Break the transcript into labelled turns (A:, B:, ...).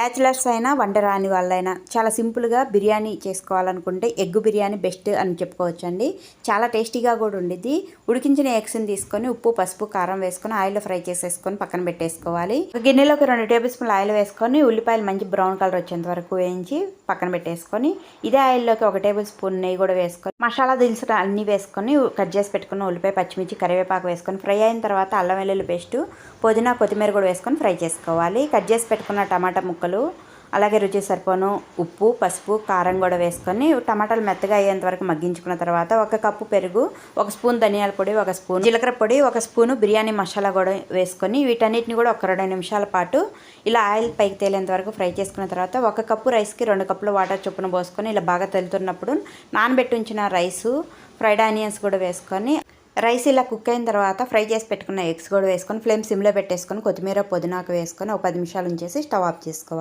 A: Bachelors అయినా వంట రాని వాళ్ళైనా చాలా సింపుల్గా బిర్యానీ చేసుకోవాలనుకుంటే ఎగ్ బిర్యానీ బెస్ట్ అని చెప్పుకోవచ్చండి. చాలా టేస్టీగా కూడా ఉండిద్ది. ఉడికించిన ఎగ్స్ని తీసుకొని ఉప్పు పసుపు కారం వేసుకొని ఆయిల్లో ఫ్రై చేసేసుకొని పక్కన పెట్టేసుకోవాలి. ఒక గిన్నెలోకి రెండు టేబుల్ స్పూన్ ఆయిల్ వేసుకొని ఉల్లిపాయలు మంచి బ్రౌన్ కలర్ వచ్చేంత వరకు వేయించి పక్కన పెట్టేసుకొని ఇదే ఆయిల్లోకి ఒక టేబుల్ స్పూన్ నెయ్యి కూడా వేసుకొని మసాలా దినుసులు అన్నీ వేసుకొని కట్ చేసి పెట్టుకున్న ఉల్లిపాయ పచ్చిమిర్చి కరివేపాకు వేసుకొని ఫ్రై అయిన తర్వాత అల్లం వెల్లుల్లి పేస్ట్ పుదీనా కొత్తిమీర కూడా వేసుకొని ఫ్రై చేసుకోవాలి. కట్ చేసి పెట్టుకున్న టమాటా ముక్కలు ముక్కలు అలాగే రుచి సరిపోను ఉప్పు పసుపు కారం కూడా వేసుకొని టమాటాలు మెత్తగా అయ్యేంత వరకు మగ్గించుకున్న తర్వాత ఒక కప్పు పెరుగు ఒక స్పూన్ ధనియాల పొడి ఒక స్పూన్ జీలకర్ర పొడి ఒక స్పూను బిర్యానీ మసాలా కూడా వేసుకొని వీటన్నిటిని కూడా ఒక రెండు నిమిషాల పాటు ఇలా ఆయిల్ పైకి తేలేంత వరకు ఫ్రై చేసుకున్న తర్వాత ఒక కప్పు రైస్కి రెండు కప్పులు వాటర్ చొప్పున పోసుకొని ఇలా బాగా తెలుతున్నప్పుడు నానబెట్టి ఉంచిన రైసు ఫ్రైడ్ ఆనియన్స్ కూడా వేసుకొని రైస్ ఇలా కుక్ అయిన తర్వాత ఫ్రై చేసి పెట్టుకున్న ఎగ్స్ కూడా వేసుకొని ఫ్లేమ్ సిమ్లో పెట్టేసుకొని కొత్తిమీర పుదీనాకు వేసుకొని ఒక పది నిమిషాలు ఉంచేసి స్టవ్ ఆఫ్ చేసుకోవాలి.